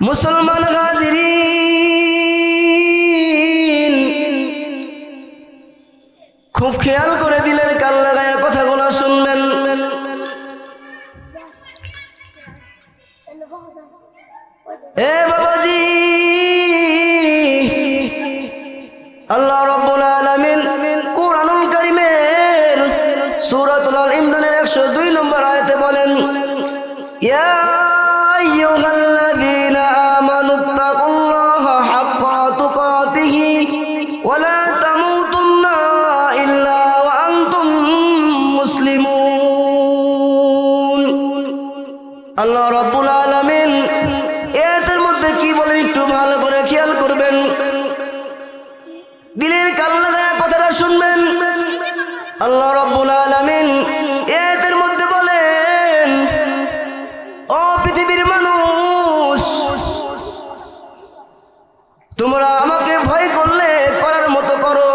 মুসলমান হাজিরিন। খুব খেয়াল করে দিলেন কাল লাগায়া কথাগুলো শুনবেন। এ বাবাজি, আল্লাহ রাব্বুল আলামিন কুরআনুল কারীমের সূরাতুল আল ইমরানের 102 নম্বর আয়াতে বলেন, ইয়া আল্লাহ রাব্বুল আলামিন এর মধ্যে বলেন, ও পৃথিবীর মানুষ, তোমরা আমাকে ভয় করলে করার মতো করো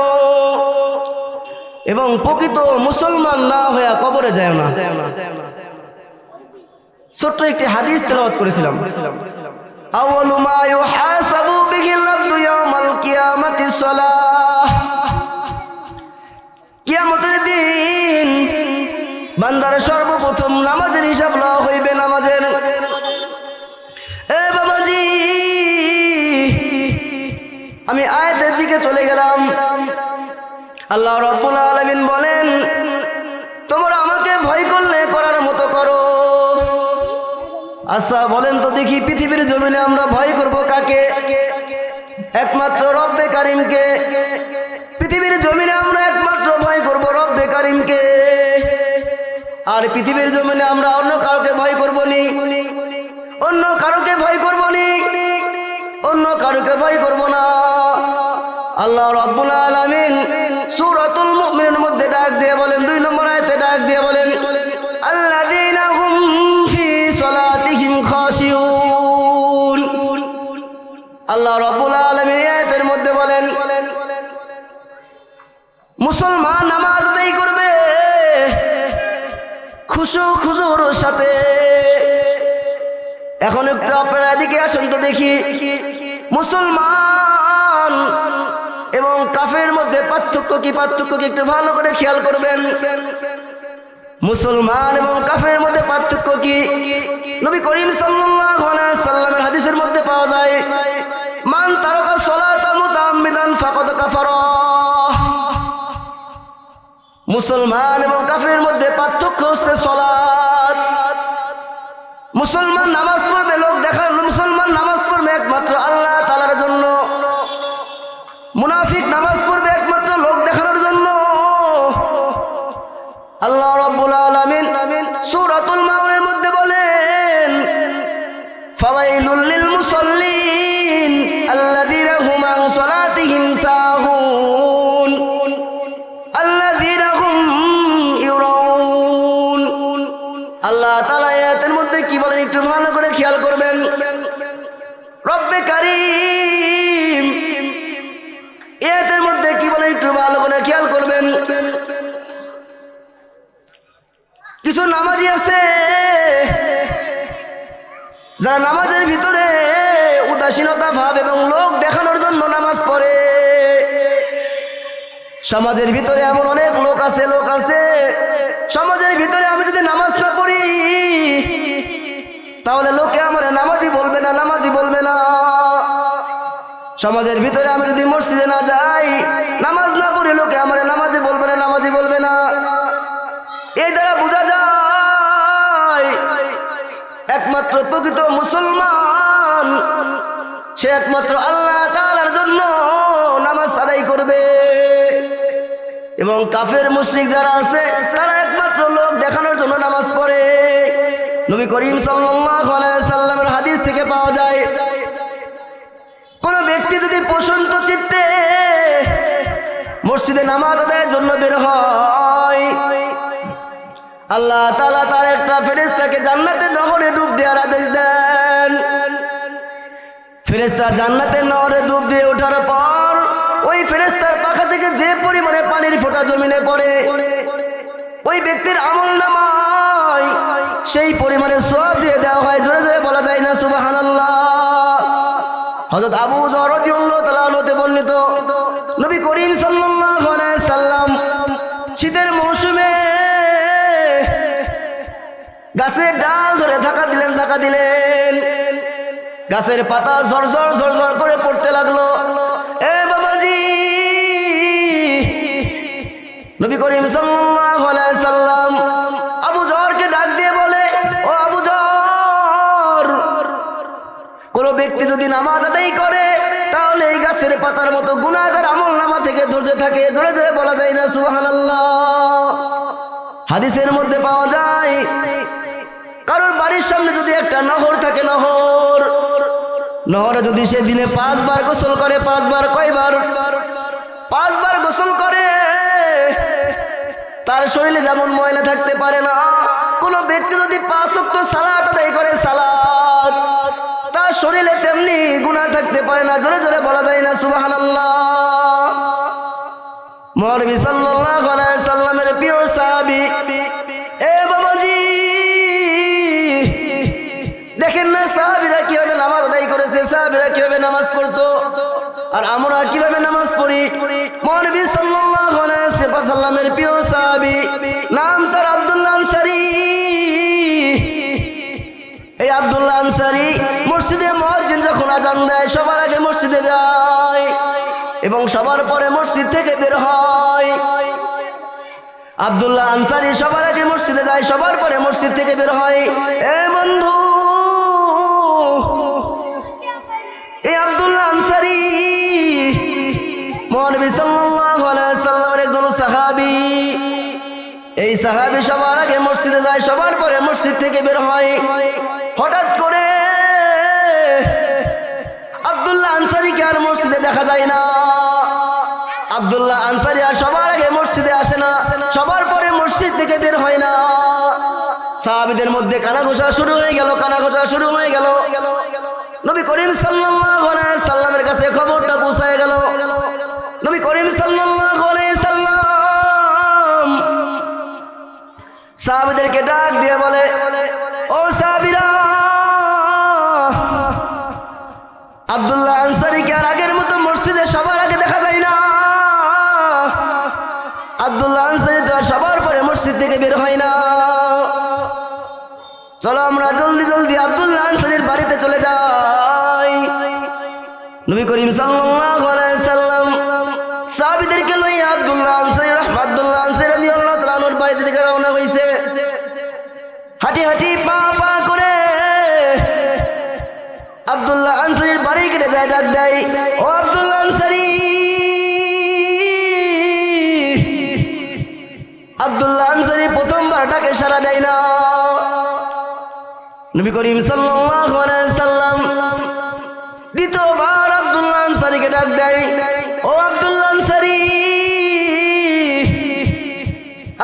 এবং প্রকৃত মুসলমান না হয়ে কবরে যায় না। ছোট্ট একটি হাদিস তেলাওয়াত করেছিলাম। আউয়ালু মা ইউহাসাবু নামাজের হিসাব লওয়া হইবে নামাজের। এ বাবাজি, আমি আয়াতের দিকে চলে গেলাম। আল্লাহ রাব্বুল আলামিন বলেন, তোমরা আমাকে ভয় করলে করার মতো করো। আচ্ছা বলেন তো দেখি পৃথিবীর জমিনে আমরা ভয় করব কাকে? একমাত্র রব্বে কারিমকে। আর পৃথিবীর জমিনে আমরা অন্য কাউকে ভয় করব নি। অন্য কারোকে ভয় করব নি। অন্য কারোকে ভয় করব না। আল্লাহ রব্বুল আলামিন সূরাতুল মুমিনের মধ্যে ডাক দিয়ে বলেন খুশু খুশুর সাথে। এখন একটু আপনারা এদিকে আসুন তো দেখি। মুসলমান এবং কাফের মধ্যে পার্থক্য কি পার্থক্য কি একটু ভালো করে খেয়াল করবেন। মুসলমান এবং কাফের মধ্যে পার্থক্য কি? নবী করিম আলাইহি সাল্লামের হাদিসের মধ্যে পাওয়া যায়, মান তারাকা মুসলমান এবং কাফের মধ্যে পার্থক্য হচ্ছে সলাৎ। মুসলমান নামাজ যারা নামাজের ভিতরে উদাসীনতা ভাব এবং লোক দেখানোর জন্য নামাজ পড়ে, সমাজের ভিতরে এমন অনেক লোক আছে লোক আছে, সমাজের ভিতরে আমি যদি নামাজ না পড়ি, তাহলে লোকে আমার নামাজি বলবে না, নামাজি বলবে না। সমাজের ভিতরে আমি যদি মসজিদে না যাই, নামাজ না পড়ি লোকে আমার একমাত্র প্রকৃত মুসলমান। সে একমাত্র আল্লাহ তাআলার জন্য নামাজ আদায় করবে। এবং কাফের, মুশরিক যারা আছে, তারা একমাত্র লোক দেখানোর জন্য নামাজ পড়ে। নবী করিম সাল্লামের হাদিস থেকে পাওয়া যায়, কোন ব্যক্তি যদি প্রশান্ত চিত্তে মসজিদে নামাজ আদায়ের জন্য বের হয় আল্লাহ তালা তার একটা ফেরেস্তাকে জান্নাতে নহরে ডুব দেওয়ার আদেশ দেন। ফেরেস্তা জান্নাতের নহরে ডুব দিয়ে ওঠার পর ওই ফেরেস্তার পাখা থেকে যে পরিমাণে পানির ফোঁটা জমিনে পড়ে, ওই ব্যক্তির আমল নামায় সেই পরিমাণে সব দিয়ে দেওয়া হয়। জোরে জোরে বলা যায় না সুবাহ হযরত আবু তাআলা বর্ণিত, নবী করিম সাল্লাম শীতের গাছের ডাল ধরে ঝাঁকা দিলেন ঝাঁকা দিলেন। গাছের পাতা ঝরঝর ঝরঝর করে পড়তে লাগল। এ বাবাজি। নবী করিম সাল্লাম আবু জরকে ডাক দিয়ে বলে, ও আবু জর কোন ব্যক্তি যদি নামাজ আদায় করে, তাহলে এই গাছের পাতার মতো গুনাহগার আমল নামা থেকে ধৈর্য থাকে। জোরে জোরে বলা যায় না, সুবহানাল্লাহ। হাদিসের মধ্যে পাওয়া বাড়ির সামনে যদি একটা নহর থাকে, নহর। নহরে যদি সে দিনে পাঁচবার গোসল করে, পাঁচবার কয়বার? পাঁচবার গোসল করে। তার শরীরে যেমন ময়লা থাকতে পারে না, কোন ব্যক্তি যদি পাঁচ অক্ট সালাত আদায় করে, সালাত। তার শরীরে তেমনি গুণা থাকতে পারে না, জোরে জোরে বলা যায় না সুবাহান সাল্লাল্লাহু আলাইহি সাল্লামের প্রিয় সাহাবী আমরা কীভাবে নামাজ পড়ি? আলাইহি সাল্লামের প্রিয় সাহাবী, নাম তার আব্দুল্লাহ আনসারী। এই আব্দুল্লাহ আনসারি মসজিদে মসজিদ যখন আজান দেয়, সবার আগে মসজিদে এবং সবার পরে মসজিদ থেকে বের হয়। আব্দুল্লাহ আনসারি সবার আগে মসজিদে যায়, সবার পরে মসজিদ থেকে বের হয়। এ বন্ধু সাহাবি সবার আগে মসজিদে যায়, সবার পরে মসজিদ থেকে বের হয়। হঠাৎ করে আব্দুল্লাহ আনসারিকে আর মসজিদে দেখা যায় না। আব্দুল্লাহ আনসারি আর সবার আগে মসজিদে আসে না, সবার পরে মসজিদ থেকে বের হয় না। সাহাবিদের মধ্যে কানা ঘোষা শুরু হয়ে গেল কানা ঘোষা শুরু হয়ে গেল। নবী করিম সাল্লামের কাছে খবরটা পৌঁছায় গেল। নবী করিম সাল্লাল্লাহু সাহাবিদেরকে ডাক দিয়ে বলে আব্দুল্লাহ আনসারীর বাড়ি কেটে যায়, ডাক দেয়, ও আব্দুল্লাহ আনসারী। আব্দুল্লাহ আনসারী প্রথমবার ডাকে সারা দেয় না। নবী করিম সাল্লাম দ্বিতীয়বার আব্দুল্লাহ আনসারীকে ডাক দেয়, ও আব্দুল্লাহ আনসারী।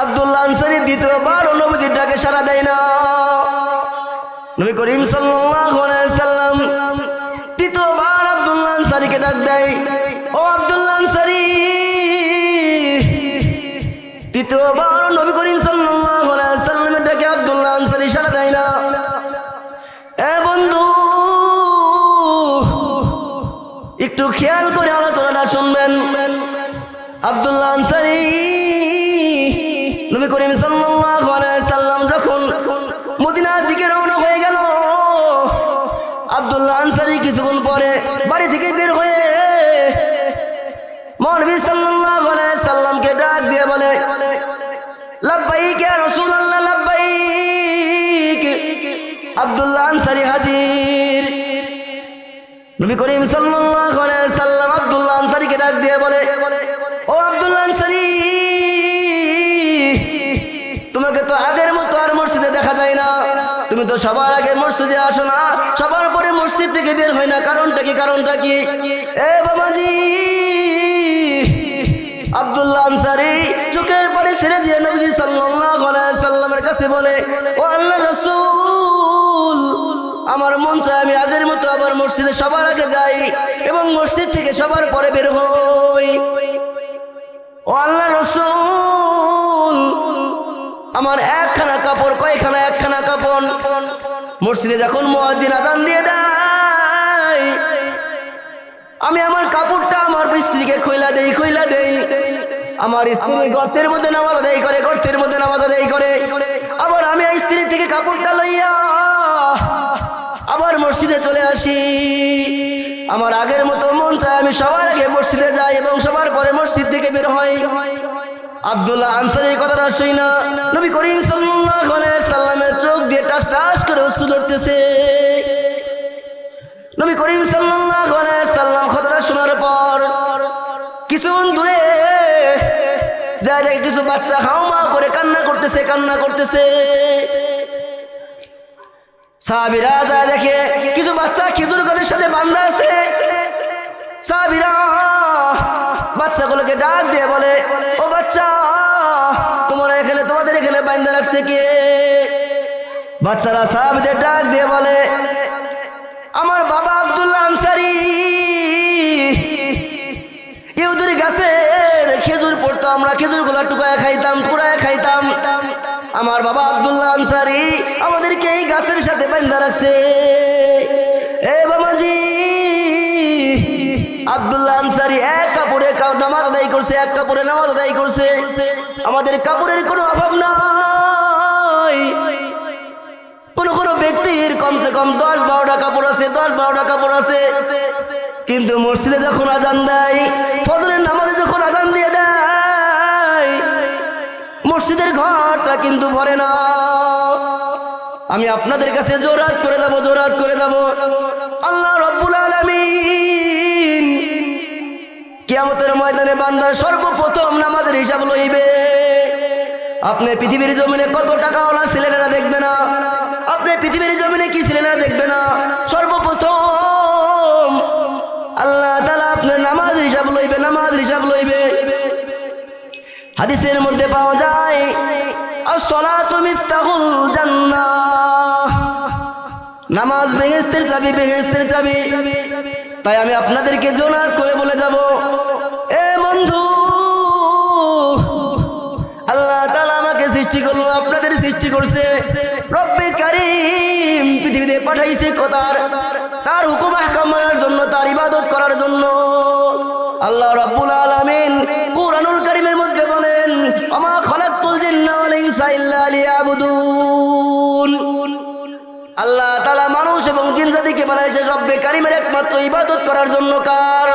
আব্দুল্লাহ আনসারী দ্বিতীয়বার নবীজির ডাকে সারা দেয় না। নবী করিম সাল্লাল্লাহু ডাক দেয়। ও আব্দুল্লাহ আনসারী। তৃতীয়বার নবী করিম সাল্লাল্লাহু ডাকে আব্দুল্লাহ আনসারী সারা দেয় না। এ বন্ধু, একটু খেয়াল করে আলোচনাটা শুনবেন। আব্দুল্লাহ আনসারি নবী করিম সাল্লাম যখন মদিনার দিকে রওনা আব্দুল্লাহ আনসারি কিছুক্ষণ পরে বাড়ি থেকে বের হয়ে সাল্লাল্লাহু আলাইহি সাল্লামকে ডাক দিয়ে বলে, লাব্বাইক ইয়া রাসূলুল্লাহ, লাব্বাইক, আব্দুল্লাহ আনসারি হাজির। নবী করিম আলাইহি সাল্লাম আব্দুল্লাহ আনসারীকে ডাক দিয়ে বলে, ও আব্দুল্লাহ আনসারী, তোমাকে তো আগের মতো আর মসজিদে দেখা যায় না। তুমি তো সবার আগে মসজিদে আসো না, সবার পরে মসজিদ থেকে বের হয় না। কারণটা কি? কারণটা কি? এ বাবাজি, আব্দুল্লাহ আনসারী চোখের পরে ছেড়ে দিয়ে নবীজি সাল্লাল্লাহু আলাইহি সাল্লামের কাছে বলে, ও আল্লাহ রাসূল, আমার মন চায় আমি আগের মতো আবার মসজিদে সবার আগে যাই এবং মসজিদ থেকে সবার পরে বের হই। ও আল্লাহ রসুল, আমার একখানা কাপড়, কয়খানা? একখানা কাপড়। মসজিদে যখন মুয়াজ্জিন আজান দিয়ে দেয় আমার স্ত্রী গর্তের মধ্যে নামাজ আদায় করে, গর্তের মধ্যে নামাজ আদায় করে। আবার আমি এই স্ত্রী থেকে কাপড়টা লইয়া আবার মসজিদে চলে আসি। আমার আগের মতো মন চায় আমি সবার আগে মসজিদে যাই এবং সবার পরে মসজিদ থেকে বের হই। আবদুল্লাহ আনসারের কথাটা শুই না। নবী করিম সাল্লামের বাচ্চা হাউমা করে কান্না করতেছে কান্না করতেছে। সাহাবিরা যায় দেখে, কিছু বাচ্চা খেজুর গাছের সাথে বান্ধা আছে। সাহাবিরা বাচ্চাগুলোকে ডাক দিয়ে বলে, ও বাচ্চা, তোমরা এখানে, তোমাদের এখানে বান্ধা রাখছে কে? বাচ্চারা সাহাবিদের ডাক দিয়ে বলে, আমার বাবা আব্দুল্লাহ আনসারি। আনসারি আমাদেরকে এই গাছের সাথে বান্ধা রাখছে। এ বাবাজি, আব্দুল্লাহ আনসারি এক কাপড়ে নামাজ আদায় করছে, এক কাপড়ে নামাজ আদায় করছে। আমাদের কাপড়ের কোনো অভাব নাই। কোন কোন ব্যক্তির কমসে কম দশ বারোটা কাপড় আছে, দশ বারোটা কাপড় আছে। কিন্তু মসজিদে যখন আজান দেয়, ফজরের নামাজে যখন আজান দিয়ে দেয়, মসজিদের ঘরটা কিন্তু ভরে না। আমি আপনাদের কাছে জোরাত করে যাব, জোরাত করে যাব। আল্লাহ রব্বুল আলামিন কিয়ামতের ময়দানে বান্দার সর্বপ্রথম নামাজের হিসাব লইবে। আপনি পৃথিবীর জমিনে কত টাকাওয়ালা ছিলেন এরা দেখবে না? আপনি পৃথিবীর জমিনে কি ছিলেন এরা দেখবে না? সর্বপ্রথম আল্লাহ তালা আপনার নামাজ হিসাব লইবে নামাজ হিসাব লইবে। হাদিসের মধ্যে পাওয়া যায়, আসসালাতু মিফতাহুল জান্নাহ নামাজ বেহেস্তের চাবি বেহেস্তের চাবি। তাই আমি আপনাদেরকে জোনাত করে বলে যাব, এ বন্ধু, আল্লাহ তাআলা আমাকে সৃষ্টি করল, আপনাদের সৃষ্টি করছে। কারিম পৃথিবীতে পাঠাইছে কথার, তার হুকুম আহকাম মানার জন্য, তার ইবাদত করার জন্য। আল্লাহ রাব্বুল আল্লাহ বলা হয়েছে রব্বে কারিমের একমাত্র ইবাদত করার জন্য কার?